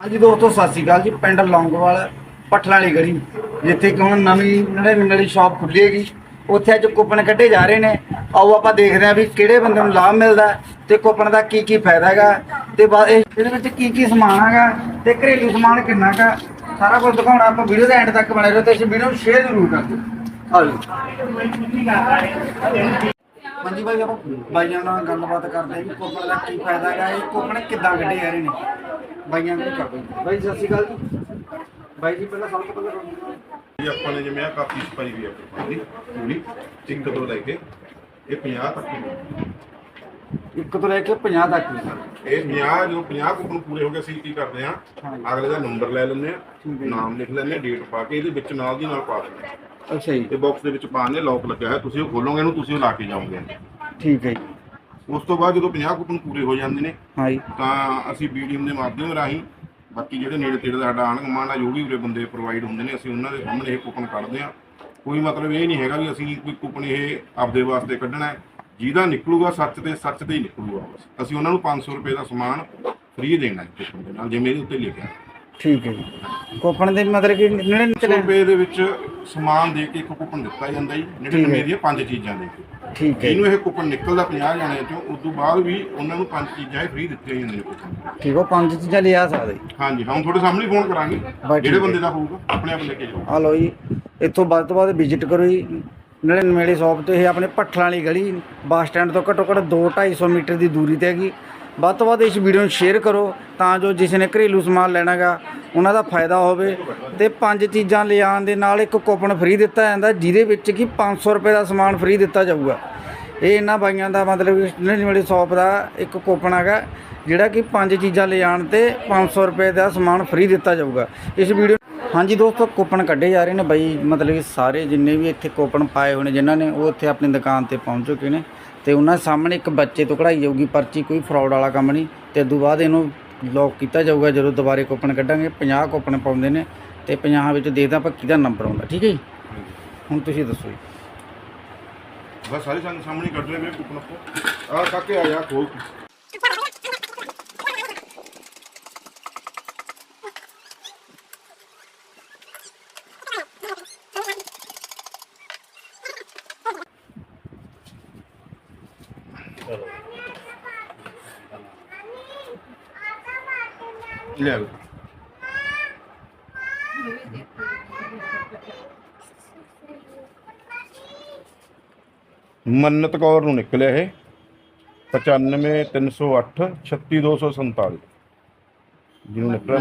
ਹਾਂਜੀ ਦੋਸਤੋ ਸਤਿ ਸ਼੍ਰੀ ਅਕਾਲ ਜੀ, ਪਿੰਡ ਲੌਂਗਵਾਲ, ਪੱਠਲਾਂ ਵਾਲੀ ਗਲੀ, ਜਿੱਥੇ ਕਿ ਹੁਣ ਨਵੀਂ ਨਵੇਂ ਵਾਲੀ ਸ਼ਾਪ ਖੁੱਲੇਗੀ ਉੱਥੇ ਅੱਜ ਕੂਪਨ ਕੱਢੇ ਜਾ ਰਹੇ ਨੇ। ਆਓ ਆਪਾਂ ਦੇਖਦੇ ਹਾਂ ਵੀ ਕਿਹੜੇ ਬੰਦੇ ਨੂੰ ਲਾਭ ਮਿਲਦਾ ਤੇ ਕੂਪਨ ਦਾ ਕੀ ਕੀ ਫਾਇਦਾ ਹੈਗਾ। ਤੇ ਬਾ- ਇਹ- ਇਹਦੇ ਵਿੱਚ ਕੀ ਕੀ ਸਮਾਨ ਹੈਗਾ ਤੇ ਘਰੇਲੂ ਸਮਾਨ ਕਿੰਨਾ ਕਾ ਸਾਰਾ ਕੁਝ ਦਿਖਾਉਣਾ। ਆਪਾਂ ਵੀਡੀਓ ਦੇ ਐਂਡ ਤੱਕ ਬਣੇ ਰਹੋ ਤੇ ਇਸ ਵੀਡੀਓ ਨੂੰ ਸ਼ੇਅਰ ਜ਼ਰੂਰ ਕਰ ਦਿਓ। ਆਓ ਹਾਂਜੀ ਭਾਈ ਆਪਾਂ ਬਾਈਆਂ ਨਾਲ ਗੱਲਬਾਤ ਕਰਦੇ ਹਾਂ ਕਿ ਕੂਪਨ ਦਾ ਕੀ ਫਾਇਦਾ ਹੈਗਾ, ਇਹ ਕੂਪਨ ਕਿੱਦਾਂ ਕੱਢੇ ਜਾ ਰਹੇ ਨੇ। ਬਾਈਆਂ ਨੂੰ ਕਰਦੇ ਹਾਂ। ਬਾਈ ਸਤਿ ਸ਼੍ਰੀ ਅਕਾਲ ਜੀ। ਬਾਈ ਜੀ ਪਹਿਲਾਂ ਸਭ ਤੋਂ ਪਹਿਲਾਂ ਤੁਹਾਨੂੰ- ਇਹ ਆਪਾਂ ਨੇ ਜਿਵੇਂ ਆ ਕਾਪੀ ਛਪਾਈ ਵੀ ਆਪਣੀ ਦੀ ਪੂਰੀ। ਇੱਕ ਤੋਂ ਲੈ ਕੇ ਇਹ 50 ਤੱਕ ਦੀ। ਇੱਕ ਤੋਂ ਲੈ ਕੇ 50 ਤੱਕ ਦੀ। ਇਹ 50 ਜੋ 50 ਕੁਪਨ ਪੂਰੇ ਹੋ ਗਏ ਅਸੀਂ ਕੀ ਕਰਦੇ ਆ। ਅਗਲੇ ਦਾ ਨੰਬਰ ਲੈ ਲੈਂਦੇ ਆ ਜੀ। ਨਾਮ ਲਿਖ ਲੈਂਦੇ ਆ ਡੇਟ ਪਾ ਕੇ ਇਹਦੇ ਵਿੱਚ ਨਾਲ ਦੀ ਨਾਲ ਪਾ ਦਿੰਦੇ ਆ ਅੱਛਾ ਜੀ। ਇਹ ਬਾਕਸ ਦੇ ਵਿੱਚ ਪਾਣੇ ਲੌਕ ਲੱਗਿਆ ਹੋਇਆ ਤੁਸੀਂ ਉਹ ਖੋਲੋਗੇ ਇਹਨੂੰ ਤੁਸੀਂ ਉਹ ਲਾ ਕੇ ਜਾਓਗੇ। ਠੀਕ ਹੈ ਜੀ। ਉਸ ਤੋਂ ਬਾਅਦ ਜਦੋਂ 50 ਕੁਪਨ ਪੂਰੇ ਹੋ ਜਾਂਦੇ ਨੇ ਹਾਂ ਜੀ ਤਾਂ ਅਸੀਂ ਵੀਡੀਓ ਦੇ ਮਾਧਿਅਮ ਰਾਹੀਂ ਬਾਕੀ ਜਿਹੜੇ ਨੇੜੇ ਤੇੜੇ ਦਾ ਸਾਡਾ ਆਂਢ ਗੁਆਂਢ ਆ ਜੋ ਵੀ ਉਰੇ ਬੰਦੇ ਪ੍ਰੋਵਾਈਡ ਹੁੰਦੇ ਨੇ ਅਸੀਂ ਉਹਨਾਂ ਦੇ ਸਾਹਮਣੇ ਇਹ ਕੂਪਨ ਕੱਢਦੇ ਆ ਕੋਈ ਮਤਲਬ ਇਹ ਨਹੀਂ ਹੈਗਾ ਵੀ ਅਸੀਂ ਕੋਈ ਕੂਪਨ ਇਹ ਆਪਦੇ ਵਾਸਤੇ ਕੱਢਣਾ ਹੈ। ਜਿਹਦਾ ਨਿਕਲੂਗਾ ਸੱਚ ਤੇ ਸੱਚ ਤੇ ਹੀ ਨਿਕਲੂਗਾ ਬਸ। ਅਸੀਂ ਉਹਨਾਂ ਨੂੰ 500 ਰੁਪਏ ਦਾ ਸਮਾਨ ਫ੍ਰੀ ਦੇਣਾ ਹੈ ਕੂਪਨ ਦੇ ਨਾਲ ਜਿਵੇਂ ਇਹਦੇ ਉੱਤੇ ਲਿਖਿਆ। ਠੀਕ ਹੈ ਜੀ। ਕੂਪਨ ਦੇ ਮਤਲਬ ਕਿ ਨੇੜੇ 100 ਚਲੇ ਰੁਪਏ ਦੇ ਵਿੱਚ ਸਮਾਨ ਦੇ ਕੇ ਇੱਕ ਕੂਪਨ ਦਿੱਤਾ ਜਾਂਦਾ ਜੀ ਠੀਕ 99 ਹੈ। ਦੀਆਂ ਪੰਜ ਚੀਜ਼ਾਂ ਦੇ ਕੇ। ਠੀਕ ਹੈ ਜਿਹਨੂੰ ਇਹ ਕੂਪਨ ਨਿਕਲਦਾ 50 ਜਾਣਿਆਂ ਚੋਂ ਉਸ ਤੋਂ ਬਾਅਦ ਵੀ ਉਹਨਾਂ ਨੂੰ ਪੰਜ ਚੀਜ਼ਾਂ ਫ੍ਰੀ ਦਿੱਤੀਆਂ ਜਾਂਦੀਆਂ ਨੇ ਕੂਪਨ ਠੀਕ ਉਹ ਪੰਜ ਚੀਜ਼ਾਂ ਲਿਆ ਸਕਦੇ। ਹਾਂਜੀ ਹਾਂ ਤੁਹਾਡੇ ਸਾਹਮਣੇ ਫੋਨ ਕਰਾਂਗੇ। ਜਿਹੜੇ। ਬੰਦੇ ਦਾ ਹੋਊਗਾ ਆਪਣੇ ਆਪ ਲੈ ਕੇ ਜਾਓ। ਆ ਲਓ ਜੀ ਇੱਥੋਂ ਵੱਧ ਤੋਂ ਵੱਧ ਵਿਜ਼ਿਟ ਕਰੋ ਜੀ। ਨੜਿਨਵੇਂ ਵਾਲੀ ਸ਼ਾਪ ਤੇ ਇਹ ਆਪਣੇ ਭੱਠਲਾਂ ਵਾਲੀ ਗਲੀ ਬੱਸ ਸਟੈਂਡ ਤੋਂ ਘੱਟੋ ਘੱਟ 2-250 ਮੀਟਰ ਦੀ ਦੂਰੀ ਤੇ ਹੈਗੀ। ਵੱਧ ਤੋਂ ਵੱਧ ਇਸ ਵੀਡੀਓ ਨੂੰ ਸ਼ੇਅਰ ਕਰੋ ਤਾਂ ਜੋ ਜਿਸ ਨੇ ਘਰੇਲੂ ਸਮਾਨ ਲੈਣਾਗਾ ਉਹਨਾਂ ਦਾ ਫਾਇਦਾ ਹੋਵੇ। ਤੇ ਪੰਜ ਚੀਜ਼ਾਂ ਲਿਆਉਣ ਦੇ ਨਾਲ ਇੱਕ ਕੂਪਨ ਫ੍ਰੀ ਦਿੱਤਾ ਜਾਂਦਾ, ਜਿਹਦੇ ਵਿੱਚ ਕਿ 500 ਰੁਪਏ ਦਾ ਸਮਾਨ ਫ੍ਰੀ ਦਿੱਤਾ ਜਾਊਗਾ। ਇਹ ਇਹਨਾਂ ਬਾਈਆਂ ਦਾ ਮਤਲਬ ਕਿ ਨੜਿਨਵੇਂ ਵਾਲੀ ਸ਼ਾਪ ਦਾ ਇੱਕ ਕੂਪਨ ਹੈਗਾ, ਜਿਹੜਾ ਕਿ ਪੰਜ ਚੀਜ਼ਾਂ ਲਿਆਉਣ ਤੇ 500 ਰੁਪਏ ਦਾ ਸਮਾਨ ਫ੍ਰੀ ਦਿੱਤਾ ਜਾਊਗਾ। ਇਸ ਵੀਡੀਓ ਹਾਂਜੀ ਦੋਸਤੋ ਕੂਪਨ ਕੱਢੇ ਜਾ ਰਹੇ ਨੇ ਬਾਈ ਮਤਲਬ ਕਿ ਸਾਰੇ ਜਿੰਨੇ ਵੀ ਇੱਥੇ ਕੂਪਨ ਪਾਏ ਨੇ ਜਿਨ੍ਹਾਂ ਨੇ ਉਹ ਇੱਥੇ ਆਪਣੀ ਦੁਕਾਨ ਤੇ ਪਹੁੰਚ ਚੁੱਕੇ ਨੇ। ਤੇ ਉਹਨਾਂ ਸਾਹਮਣੇ ਇੱਕ ਬੱਚੇ ਤੋਂ ਕਢਾਈ ਜਾਊਗੀ ਪਰਚੀ ਕੋਈ ਫਰਾਡ ਵਾਲਾ ਕੰਮ ਨਹੀਂ। ਤੇ ਉਦੋਂ ਬਾਅਦ ਇਹਨੂੰ ਲੌਕ ਕੀਤਾ ਜਾਊਗਾ ਜਦੋਂ ਦੁਬਾਰੇ ਕੂਪਨ ਕੱਢਾਂਗੇ। 50 ਕੂਪਨ ਪਾਉਂਦੇ ਨੇ ਤੇ 50 ਵਿੱਚ ਦੇਖਦਾ ਆਪਾਂ ਕਿਹਦਾ ਨੰਬਰ ਆਉਂਦਾ ਠੀਕ ਹੈ ਜੀ? ਹੁਣ ਤੁਸੀਂ ਦੱਸੋ ਜੀ। ਬਸ ਸਾਰੇ ਸਾਹਮਣੇ ਕੱਢ ਰਹੇ ਨੇ ਕੂਪਨ ਆਪੋ। ਆ ਕਾਕੇ ਆ ਜਾ ਖੋਲ ਲੈ ਆਓ। ਮੰਨਤ ਕੌਰ ਨੂੰ ਨਿਕਲਿਆ ਇਹ 95 308 36247 ਜਿਹਨੂੰ ਨਿਕਲਿਆ